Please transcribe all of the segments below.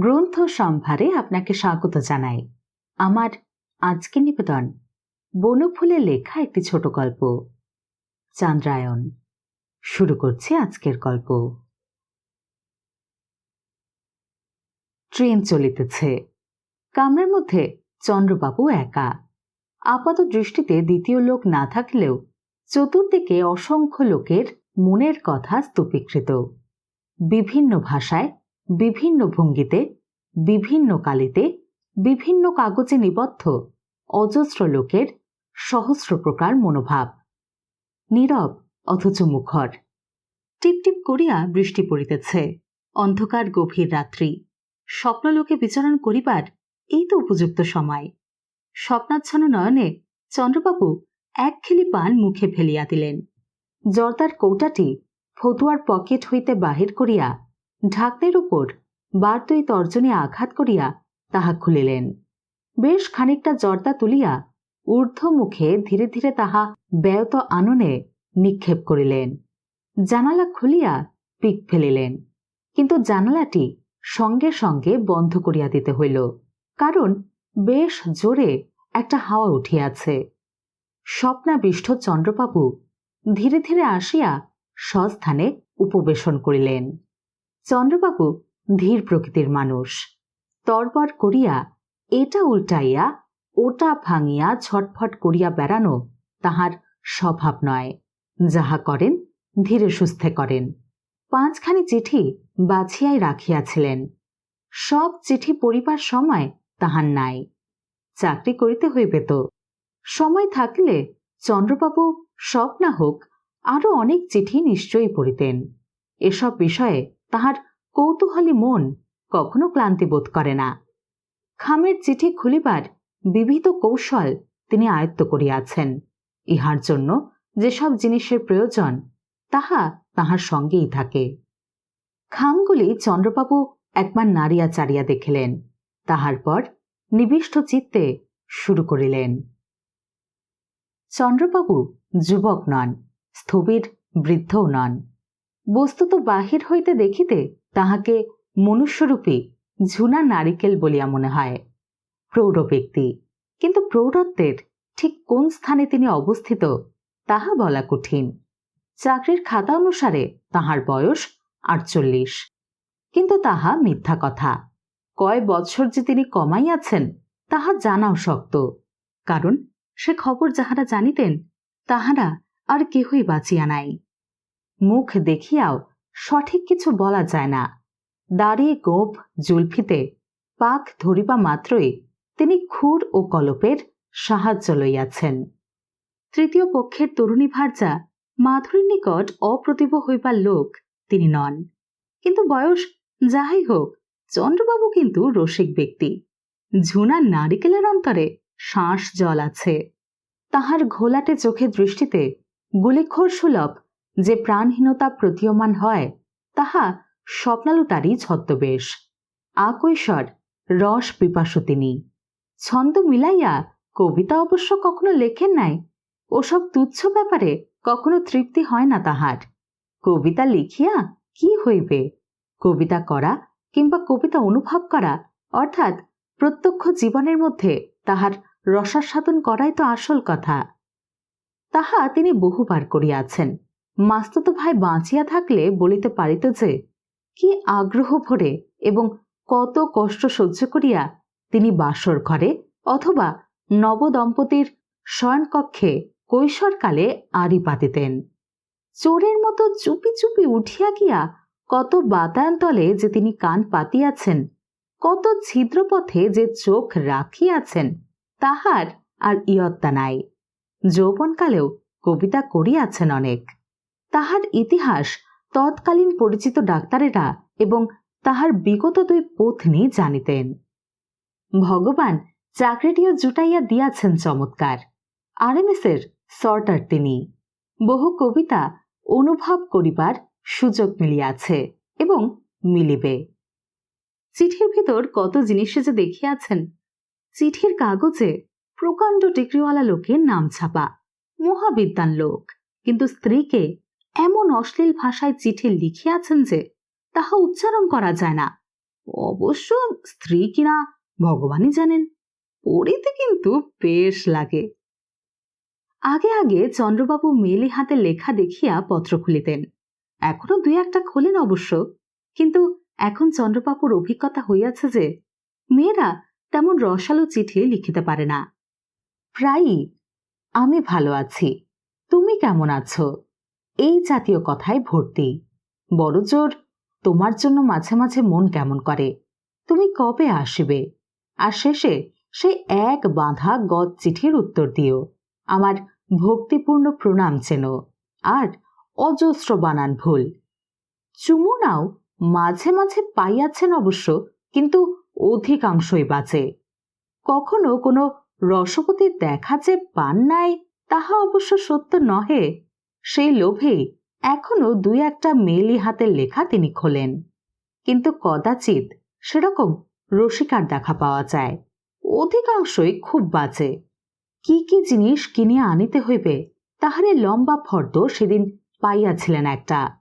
গ্রন্থ সম্ভারে আপনাকে স্বাগত জানাই। আমার আজকে নিবেদন, বনফুলে লেখা একটি ছোট গল্প। চান্দ্রায়ন শুরু করছি আজকের গল্প। ট্রেন চলিতেছে। কামরার মধ্যে চন্দ্রবাবু একা। আপাত দৃষ্টিতে দ্বিতীয় লোক না থাকলেও চতুর্দিকে অসংখ্য লোকের মনের কথা স্তূপীকৃত। বিভিন্ন ভাষায় বিভিন্ন ভঙ্গিতে, বিভিন্ন কালিতে, বিভিন্ন কাগজে নিবদ্ধ অজস্র লোকের সহস্র প্রকার মনোভাব। নীরব অথচ মুখর। টিপটিপ করিয়া বৃষ্টি পড়িতেছে। অন্ধকার গভীর রাত্রি। স্বপ্নলোকে বিচরণ করিবার এই তো উপযুক্ত সময়। স্বপ্নাচ্ছন্ন নয়নে চন্দ্রবাবু এক খেলি পান মুখে ফেলিয়া দিলেন। জর্দার কৌটাটি ফতুয়ার পকেট হইতে বাহির করিয়া ঢাকনের উপর বারতই তর্জনে আঘাত করিয়া তাহা খুলিলেন। বেশ খানিকটা জর্দা তুলিয়া ঊর্ধ্ব মুখে ধীরে ধীরে তাহা ব্যয়ত আননে নিক্ষেপ করিলেন। জানালা খুলিয়া পিক ফেলিলেন, কিন্তু জানালাটি সঙ্গে সঙ্গে বন্ধ করিয়া দিতে হইল, কারণ বেশ জোরে একটা হাওয়া উঠিয়াছে। স্বপ্নাবিষ্ট চন্দ্রবাবু ধীরে ধীরে আসিয়া স্বস্থানে উপবেশন করিলেন। চন্দ্রবাবু ধীর প্রকৃতির মানুষ। তরপর করিয়া এটা উল্টাইয়া, ওটা ভাঙিয়া ছটফট করিয়া বেড়ানো তাহার স্বভাব নয়। যাহা করেন, ধীরে সুস্থে করেন। পাঁচখানি চিঠি বাছিয়াই রাখিয়াছিলেন। সব চিঠি পড়িবার সময় তাহার নাই। চাকরি করিতে হইবে তো। সময় থাকলে চন্দ্রবাবু সব না হোক আরও অনেক চিঠি নিশ্চয়ই পড়িতেন। এসব বিষয়ে তাহার কৌতূহলী মন কখনো ক্লান্তি বোধ করে না। খামের চিঠি খুলিবার বিবিধ কৌশল তিনি আয়ত্ত করিয়াছেন। ইহার জন্য যেসব জিনিসের প্রয়োজন, তাহা তাহার সঙ্গেই থাকে। খামগুলি চন্দ্রবাবু একবার নাড়িয়া চাড়িয়া দেখিলেন। তাহার পর নিবিষ্ট চিত্তে শুরু করিলেন। চন্দ্রবাবু যুবক নন, স্থবির বৃদ্ধও নন। বস্তুত বাহির হইতে দেখিতে তাহাকে মনুষ্যরূপী ঝুনা নারিকেল বলিয়া মনে হয়। প্রৌঢ় ব্যক্তি। কিন্তু প্রৌঢ়ত্বের ঠিক কোন স্থানে তিনি অবস্থিত তাহা বলা কঠিন। চাকরির খাতা অনুসারে তাহার বয়স আটচল্লিশ। কিন্তু তাহা মিথ্যা কথা। কয় বৎসর যে তিনি কমাইয়াছেন তাহা জানাও শক্ত। কারণ সে খবর যাহারা জানিতেন তাহারা আর কেহই বাঁচিয়া নাই। মুখ দেখিয়াও সঠিক কিছু বলা যায় না। দাঁড়িয়ে গোপ, জুলফিতে পাক ধরিবা মাত্রই তিনি খুর ও কলপের সাহায্য লইয়াছেন। তৃতীয় পক্ষের তরুণী ভার্যা মাধুরীর নিকট অপ্রতিভ হইবার লোক তিনি নন। কিন্তু বয়স যাহাই হোক, চন্দ্রবাবু কিন্তু রসিক ব্যক্তি। ঝুনা নারিকেলের অন্তরে শ্বাস জল আছে। তাহার ঘোলাটে চোখের দৃষ্টিতে গুলিখোর সুলভ যে প্রাণহীনতা প্রতীয়মান হয়, তাহা স্বপ্নালুতারই ছদ্মবেশ। আকৈশর, রস পিপাসু তিনি ছন্দ মিলাইয়া কবিতা অবশ্য কখনো লেখেন নাই, ওসব তুচ্ছ ব্যাপারে কখনো তৃপ্তি হয় না তাহার। কবিতা লিখিয়া কি হইবে? কবিতা করা কিংবা কবিতা অনুভব করা, অর্থাৎ প্রত্যক্ষ জীবনের মধ্যে তাহার রসাস্বাদন করাই তো আসল কথা। তাহা তিনি বহুবার করিয়াছেন। মাস্তুত ভাই বাঁচিয়া থাকলে বলিতে পারিত যে, কি আগ্রহ ভরে এবং কত কষ্ট সহ্য করিয়া তিনি বাসর ঘরে অথবা নবদম্পতির শয়নকক্ষে কৈশোরকালে আড়ি পাতিতেন। চোরের মতো চুপি চুপি উঠিয়া গিয়া কত বাতায়ন্তলে যে তিনি কান পাতিয়াছেন, কত ছিদ্রপথে যে চোখ রাখিয়াছেন, তাহার আর ইয়ত্তা নাই। যৌবনকালেও কবিতা করিয়াছেন অনেক। তাহার ইতিহাস তৎকালীন পরিচিত ডাক্তারেরা এবং তাহার বিগত দুই পত্নী জানিতেন। ভগবান চাকরিটিও জুটাইয়া দিয়াছেন চমৎকার। আরএমএসের সর্টার তিনি। বহু কবিতা অনুভব করিবার সুযোগ মিলিয়াছে এবং মিলিবে। চিঠির ভিতর কত জিনিসে যে দেখিয়াছেন, চিঠির কাগজে প্রকাণ্ড ডিগ্রিওয়ালা লোকের নাম ছাপা মহাবিদ্যান লোক, কিন্তু স্ত্রীকে এমন অশ্লীল ভাষায় চিঠি লিখিয়াছেন যে তাহা উচ্চারণ করা যায় না। অবশ্য স্ত্রী কিনা ভগবানই জানেন, পড়িতে কিন্তু বেশ লাগে। আগে আগে চন্দ্রবাবু মেলে হাতে লেখা দেখিয়া পত্র খুলিতেন। এখনও দুই একটা খোলেন অবশ্য, কিন্তু এখন চন্দ্রবাবুর অভিজ্ঞতা হইয়াছে যে মেয়েরা তেমন রসালো চিঠি লিখিতে পারে না। প্রায়ই, আমি ভালো আছি, তুমি কেমন আছো? এই জাতীয় কথায় ভর্তি। বড় জোর, তোমার জন্য মাঝে মাঝে মন কেমন করে। তুমি কবে আসবে? আর শেষে সে এক বাঁধা গদ চিঠির উত্তর দিও। আমার ভক্তিপূর্ণ প্রণাম চেন আর অজস্র বানান ভুল। চুমু নাও, মাঝে মাঝে পাইয়াছেন অবশ্য, কিন্তু অধিকাংশই বাঁচে কখনো কোনো রসপতির দেখা যে পান নাই, তাহা অবশ্য সত্য নহে। সেই লোভে এখনও দুই একটা মেলি হাতের লেখা তিনি খোলেন। কিন্তু কদাচিৎ সেরকম রসিকার দেখা পাওয়া যায়। অধিকাংশই খুব বাজে। কি কি জিনিস কিনিয়া আনিতে হইবে, তাহারে লম্বা ফর্দ সেদিন পাইয়াছিলেন একটা।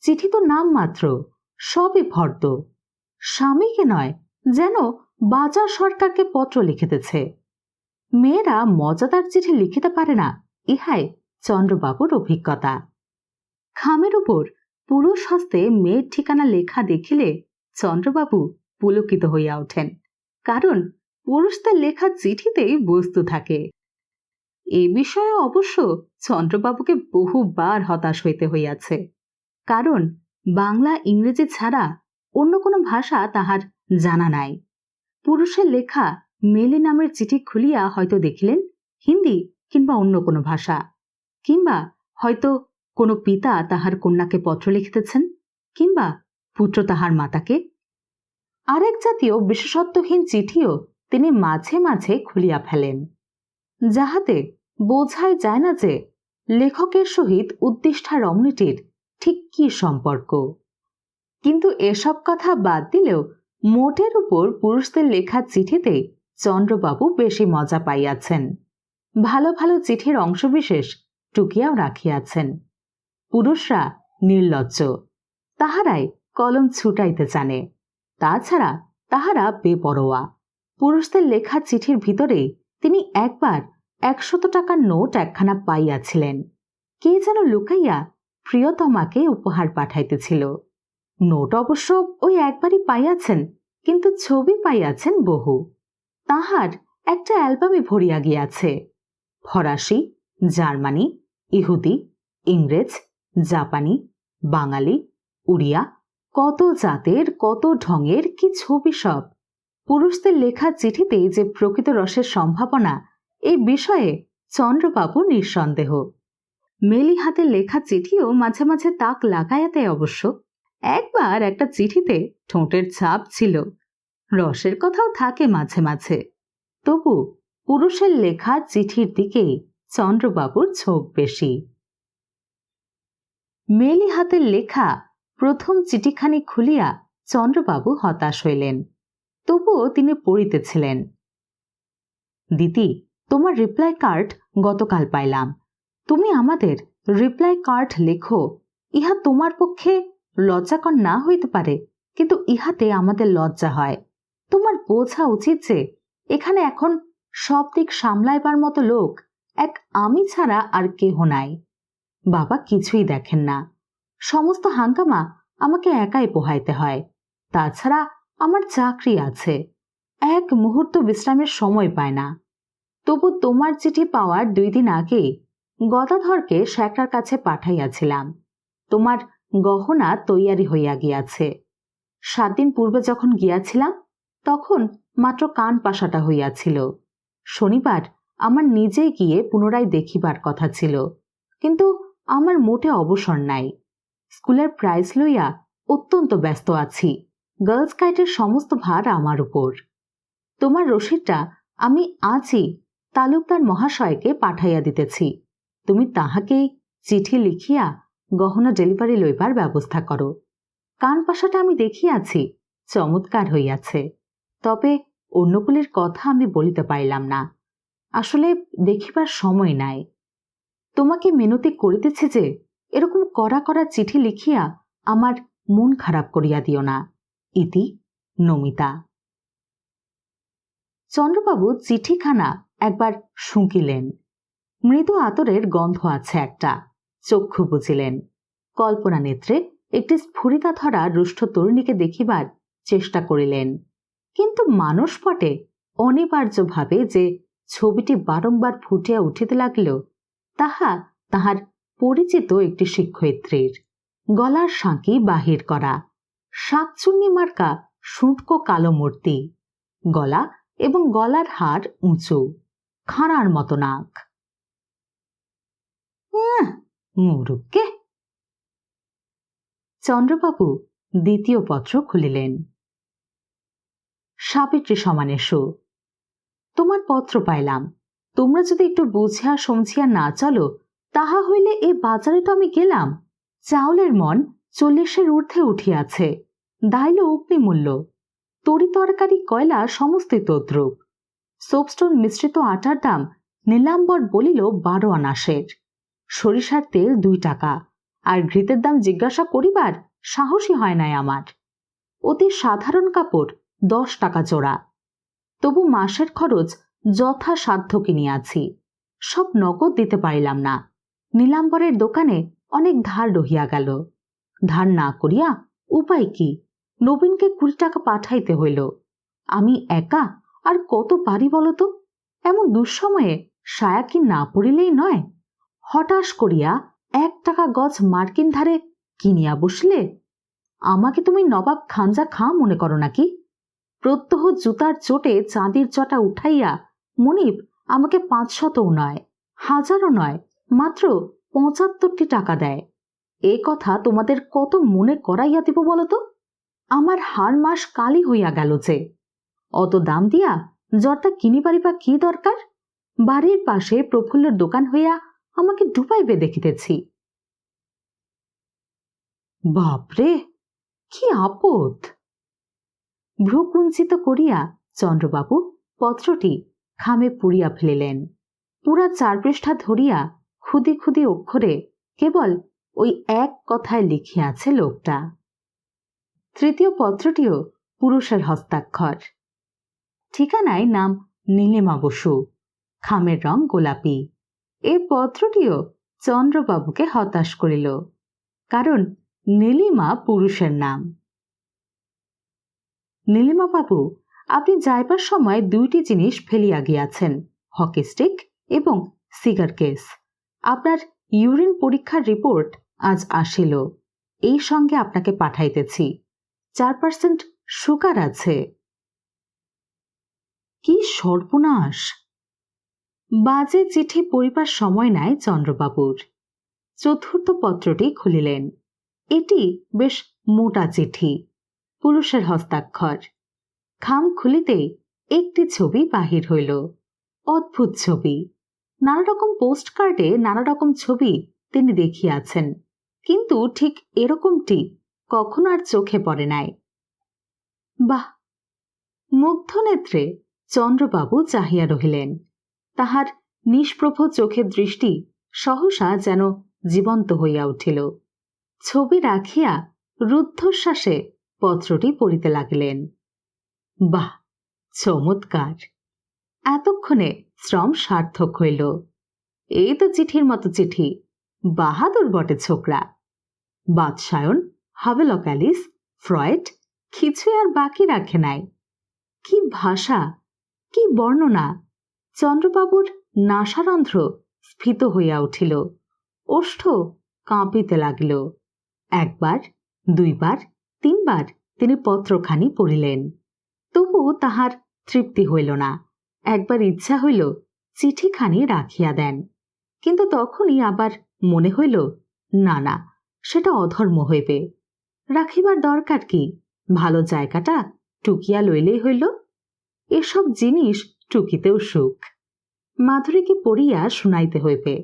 চিঠি তো নাম মাত্র, সবই ফর্দ। স্বামীকে নয়, যেন বাজার সরকারকে পত্র লিখিতেছে। মেয়েরা মজাদার চিঠি লিখিতে পারে না, ইহাই চন্দ্রবাবুর অভিজ্ঞতা। খামের উপর পুরুষ হস্তে মেয়ের ঠিকানা লেখা দেখিলে চন্দ্রবাবু পুলকিত হইয়া ওঠেন, কারণ পুরুষদের লেখা চিঠিতেই বস্তু থাকে। এ বিষয়ে অবশ্য চন্দ্রবাবুকে বহুবার হতাশ হইতে হইয়াছে, কারণ বাংলা, ইংরেজি ছাড়া অন্য কোনো ভাষা তাহার জানা নাই। পুরুষের লেখা মেলে নামের চিঠি খুলিয়া হয়তো দেখিলেন, হিন্দি কিংবা অন্য কোনো ভাষা। কিংবা হয়তো কোনো পিতা তাহার কন্যাকে পত্র লিখিতেছেন, কিংবা পুত্র তাহার মাতাকে। আরেক জাতীয় বিশেষত্বহীন চিঠিও তিনি মাঝে মাঝে খুলিয়া ফেলেন, যাহাতে বোঝাই যায় না যে লেখকের সহিত উদ্দিষ্ঠা রমণীটির ঠিক কি সম্পর্ক। কিন্তু এসব কথা বাদ দিলেও মোটের উপর পুরুষদের লেখা চিঠিতে চন্দ্রবাবু বেশি মজা পাইয়াছেন। ভালো ভালো চিঠির অংশবিশেষ টুকিয়াও রাখিয়াছেন। পুরুষরা নির্লজ্জ, তাহারাই কলম ছুটাইতে জানে, তাছাড়া তাহারা বেপরোয়া। পুরুষদের লেখা চিঠির ভিতরে তিনি একবার একশত টাকার নোট একখানা পাইয়াছিলেন। কে যেন লুকাইয়া প্রিয়তমাকে উপহার পাঠাইতেছিল। নোট অবশ্য ওই একবারই পাইয়াছেন, কিন্তু ছবি পাইয়াছেন বহু। তাহার একটা অ্যালবামে ভরিয়া গিয়াছে, ফরাসি, জার্মানি ইহুদি, ইংরেজ, জাপানি, বাঙালি, উড়িয়া, কত জাতের, কত ঢঙের, কি ছবি সব। পুরুষদের লেখা চিঠিতে যে প্রকৃত রসের সম্ভাবনা এই বিষয়ে চন্দ্রবাবু নিঃসন্দেহ। মেলি হাতে লেখা চিঠিও মাঝে মাঝে তাক লাগাইয়া দেয় অবশ্য, একবার একটা চিঠিতে ঠোঁটের ছাপ ছিল। রসের কথাও থাকে মাঝে মাঝে। তবু পুরুষের লেখা চিঠির দিকে চন্দ্রবাবুর ছোপ বেশি। মেলি হাতের লেখা প্রথম চিঠিখানি খুলিয়া চন্দ্রবাবু হতাশ হইলেন। তবুও তিনি পড়িতেছিলেন। দিদি, তোমার রিপ্লাই কার্ড গতকাল পাইলাম। তুমি আমাদের রিপ্লাই কার্ড লেখো, ইহা তোমার পক্ষে লজ্জাকর না হইতে পারে, কিন্তু ইহাতে আমাদের লজ্জা হয়। তোমার বোঝা উচিত যে, এখানে এখন সব দিক সামলাইবার মতো লোক এক আমি ছাড়া আর কেহ নাই। বাবা কিছুই দেখেন না। সমস্ত হাঙ্গামা আমাকে একাই পোহাইতে হয়। তাছাড়া আমার চাকরি আছে। এক মুহূর্ত বিশ্রামের সময় পায় না। তবু তোমার চিঠি পাওয়ার দুই দিন আগে গদাধরকে শ্যাকরার কাছে পাঠাইয়াছিলাম। তোমার গহনা তৈয়ারি হইয়া গিয়াছে। সাত দিন পূর্বে যখন গিয়াছিলাম, তখন মাত্র কান পাশাটা হইয়াছিল। শনিবার আমার নিজে গিয়ে পুনরায় দেখিবার কথা ছিল, কিন্তু আমার মোটে অবসর নাই। স্কুলের প্রাইজ লইয়া অত্যন্ত ব্যস্ত আছি গার্লস গাইডের সমস্ত ভার আমার উপর। তোমার রসিদটা আমি আজই তালুকদার মহাশয়কে পাঠাইয়া দিতেছি, তুমি তাহাকেই চিঠি লিখিয়া গহনা ডেলিভারি লইবার ব্যবস্থা করো। কান পাশাটা আমি দেখিয়াছি, চমৎকার হইয়াছে, তবে অন্যগুলির কথা আমি বলিতে পারিলাম না। আসলে দেখিবার সময় নাই। তোমাকে মিনতি করিতেছে যে, এরকম করা করা চিঠি লিখিয়া আমার মন খারাপ করিয়া দিও না। ইতি নমিতা। চন্দ্রবাবু চিঠিখানা একবার শুঁকিলেন। মৃদু আতরের গন্ধ আছে একটা। চক্ষু বুঝিলেন। কল্পনা নেত্রে একটি স্ফুরিতা ধরা রুষ্ট তরুণীকে দেখিবার চেষ্টা করিলেন। কিন্তু মানসপটে অনিবার্যভাবে যে ছবিটি বারংবার ফুটিয়া উঠিতে লাগিল, তাহা তাহার পরিচিত একটি শিক্ষয়িত্রীর। গলার সাঁকি বাহির করা, শাকচুন্নি মার্কা শুঁটকো কালো মূর্তি, গলা এবং গলার হার উঁচু, খাঁড়ার মতো নাক। মুরুককে! চন্দ্রবাবু দ্বিতীয় পত্র খুলিলেন। সাবিত্রী সমানেশু তোমার পত্র পাইলাম। তোমরা যদি একটু বুঝিয়া সমঝিয়া না চলো, তাহা হইলে এ বাজারে তো আমি গেলাম। চাউলের মন চল্লিশের ঊর্ধ্বে উঠিয়াছে। দাইল অগ্নিমূল্য তরি তরকারি, কয়লা সমস্তই তদ্রুপ। সোপস্টোন মিশ্রিত আটার দাম নীলাম্বর বলিল বারো আনাসের। সরিষার তেল দুই টাকা। আর ঘৃতের দাম জিজ্ঞাসা করিবার সাহসী হয় নাই আমার। অতি সাধারণ কাপড়, দশ টাকা জোড়া। তবু মাসের খরচ যথাসাধ্য কিনিয়াছি সব নগদ দিতে পারিলাম না। নীলাম্বরের দোকানে অনেক ধার রহিয়া গেল। ধার না করিয়া উপায় কি? নবীনকে কুড়ি টাকা পাঠাইতে হইল। আমি একা আর কত পারি বলতো এমন দুঃসময়ে সায়া কি না পড়িলেই নয়? হঠাৎ করিয়া এক টাকা গজ মার্কিন ধারে কিনিয়া বসলে? আমাকে তুমি নবাব খাঞ্জা খা মনে করো নাকি? প্রত্যহ জুতার চোটে চাঁদির চটা উঠাইয়া, মনিব, আমাকে পাঁচশতও নয়, হাজারও নয়, মাত্র পঁচাত্তরটি টাকা দেয়। এ কথা তোমাদের কত মনে করাইয়া দিব বলতো? আমার হার মাস কালি হইয়া গেল যে। অত দাম দিয়া জর্দা কিনি পারিবা কি দরকার? বাড়ির পাশে প্রফুল্লের দোকান হইয়া আমাকে ডুবাইবে দেখিতেছি। বাপরে, কি আপদ! ভ্রুকুঞ্চিত করিয়া চন্দ্রবাবু পত্রটি খামে পুড়িয়া ফেলিলেন। পুরা চার পৃষ্ঠা ধরিয়া খুদি খুদি অক্ষরে কেবল ওই এক কথায় লিখিয়াছে লোকটা। তৃতীয় পত্রটিও পুরুষের হস্তাক্ষর। ঠিকানায় নাম নীলিমা বসু, খামের রং গোলাপি। এ পত্রটিও চন্দ্রবাবুকে হতাশ করিল, কারণ নীলিমা পুরুষের নাম। নীলিমা বাবু, আপনি যাইবার সময় দুইটি জিনিস ফেলিয়া গিয়াছেন, হকি স্টিক এবং সিগার কেস। আপনার ইউরিন পরীক্ষার রিপোর্ট আজ আসিল, এই সঙ্গে আপনাকে পাঠাইতেছি। চার পার্সেন্ট সুগার আছে। কি সর্বনাশ! বাজে চিঠি পড়িবার সময় নাই চন্দ্রবাবুর। চতুর্থ পত্রটি খুলিলেন। এটি বেশ মোটা চিঠি। পুরুষের হস্তাক্ষর। খাম খুলিতে একটি ছবি বাহির হইল। অদ্ভুত ছবি। নানা রকম পোস্ট কার্ডে নানা রকম ছবি তিনি দেখিয়াছেন। কিন্তু ঠিক এরকমটি কখনো আর চোখে পড়ে নাই। বাহ! মুগ্ধ নেত্রে চন্দ্রবাবু চাহিয়া রহিলেন। তাহার নিষ্প্রভ চোখের দৃষ্টি সহসা যেন জীবন্ত হইয়া উঠিল। ছবি রাখিয়া রুদ্ধশ্বাসে পত্রটি পড়িতে লাগিলেন। বাহ, চমৎকার। এতক্ষণে শ্রম সার্থক হইল। এই তো চিঠির মতো চিঠি। বাহাদুর বটে ছোকরা। বাদশায়ন হাভেলক অ্যালিস, ফ্রয়েড, কিছুই আর বাকি রাখে নাই। কি ভাষা, কি বর্ণনা! চন্দ্রবাবুর নাসারন্ধ্র স্ফীত হইয়া উঠিল। ওষ্ঠ কাঁপিতে লাগিল। একবার, দুইবার তিনবার তিনি পত্রখানি পড়িলেন। তবু তাহার তৃপ্তি হইল না। একবার ইচ্ছা হইল চিঠিখানি রাখিয়া দেন। কিন্তু তখনই আবার মনে হইল, না না, সেটা অধর্ম হইবে। রাখিবার দরকার কি? ভালো জায়গাটা টুকিয়া লইলেই হইল। এসব জিনিস টুকিতেও সুখ। মাধুরীকে পড়িয়া শুনাইতে হইবে।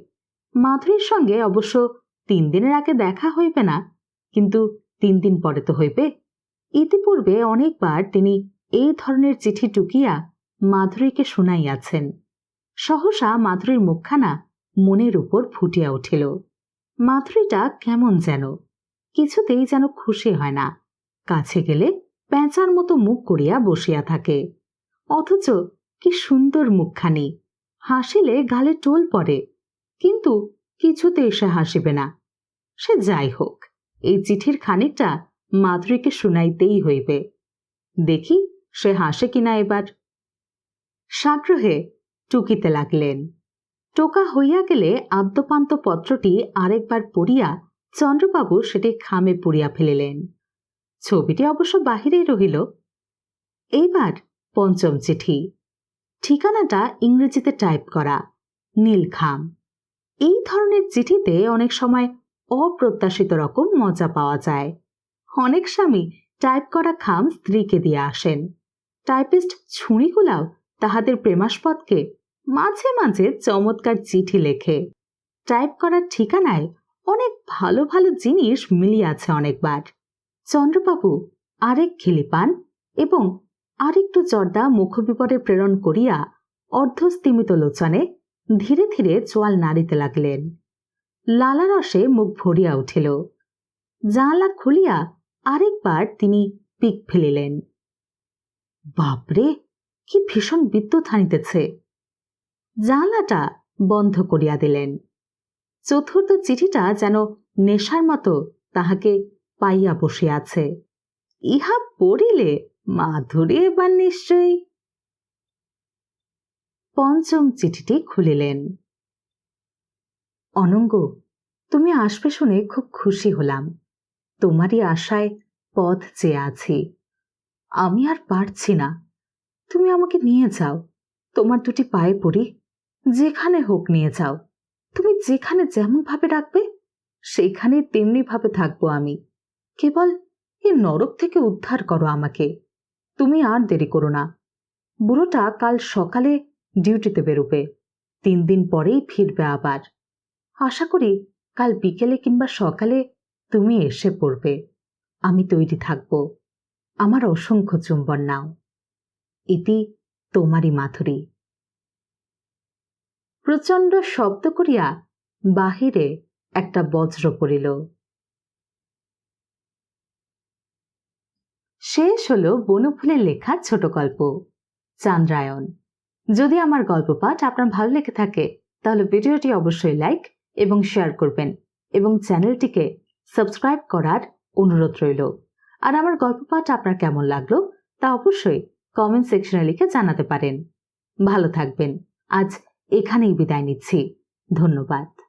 মাধুরীর সঙ্গে অবশ্য তিন দিনের আগে দেখা হইবে না, কিন্তু তিন দিন পরে তো হইবে। ইতিপূর্বে অনেকবার তিনি এই ধরনের চিঠি টুকিয়া মাধুরীকে শুনাইয়াছেন। সহসা মাধুরীর মুখখানা মনের উপর ফুটিয়া উঠিল। মাধুরীটা কেমন যেন, কিছুতেই যেন খুশি হয় না। কাছে গেলে পেঁচার মতো মুখ করিয়া বসিয়া থাকে। অথচ কি সুন্দর মুখখানি, হাসিলে গালে টোল পড়ে। কিন্তু কিছুতেই সে হাসিবে না। সে যাই হোক। এই চিঠির খানিকটা মাধুরীকে শুনাইতেই হইবে। দেখি সে হাসে কিনা এবার। সাগ্রহে টুকিতে লাগলেন। টোকা হইয়া গেলে আদ্যপান্ত পত্রটি আরেকবার পড়িয়া চন্দ্রবাবু সেটি খামে পুড়িয়া ফেলিলেন। ছবিটি অবশ্য বাহিরেই রহিল। এইবার পঞ্চম চিঠি। ঠিকানাটা ইংরেজিতে টাইপ করা, নীলখাম। এই ধরনের চিঠিতে অনেক সময় অপ্রত্যাশিত রকম মজা পাওয়া যায়। অনেক স্বামী টাইপ করা খাম স্ত্রীকে দিয়ে আসেন। টাইপিস্ট ছুঁড়িগুলাও তাহাদের প্রেমাস্পদকে মাঝে মাঝে চমৎকার চিঠি লেখে। টাইপ করার ঠিকানায় অনেক ভালো ভালো জিনিস মিলিয়াছে অনেকবার। চন্দ্রবাবু আরেক খিলি পান এবং আরেকটু জর্দা মুখবিপরে প্রেরণ করিয়া অর্ধস্তিমিত লোচনে ধীরে ধীরে চোয়াল নাড়িতে লাগলেন। লালা রসে মুখ ভরিয়া উঠিল। জানলা খুলিয়া আরেকবার তিনি পিক ফেলিলেন। বাপরে, কি ভীষণ বিদ্যুৎ হানিতেছে। জানলাটা বন্ধ করিয়া দিলেন। চতুর্থ চিঠিটা যেন নেশার মতো তাহাকে পাইয়া বসিয়াছে। ইহা পড়িলে মাধুরী এবার নিশ্চয়ই? পঞ্চম চিঠিটি খুলিলেন। অনঙ্গ, তুমি আসবে শুনে খুব খুশি হলাম। তোমারই আশায় পথ চেয়ে আছি। আমি আর পারছি না। তুমি আমাকে নিয়ে যাও। তোমার দুটি পায়ে পড়ি। যেখানে হোক নিয়ে যাও। তুমি যেখানে যেমন ভাবে রাখবে সেইখানে তেমনি ভাবে থাকব আমি। কেবল এ নরক থেকে উদ্ধার করো আমাকে। তুমি আর দেরি করো না। বুড়োটা কাল সকালে ডিউটিতে বেরোবে। তিন দিন পরেই ফিরবে আবার। আশা করি কাল বিকেলে কিংবা সকালে তুমি এসে পড়বে। আমি তৈরি থাকব। আমার অসংখ্য চুম্বন নাও। ইতি তোমারই মাধুরী। প্রচণ্ড শব্দ করিয়া বাহিরে একটা বজ্র পড়িল। শেষ হলো বনফুলের লেখা ছোট গল্প, চান্দ্রায়ণ। যদি আমার গল্প পাঠ আপনার ভালো লেগে থাকে, তাহলে ভিডিওটি অবশ্যই লাইক এবং শেয়ার করবেন এবং চ্যানেলটিকে সাবস্ক্রাইব করার অনুরোধ রইল। আর আমার গল্প পাঠ আপনার কেমন লাগল তা অবশ্যই কমেন্ট সেকশনে লিখে জানাতে পারেন। ভালো থাকবেন। আজ এখানেই বিদায় নিচ্ছি। ধন্যবাদ।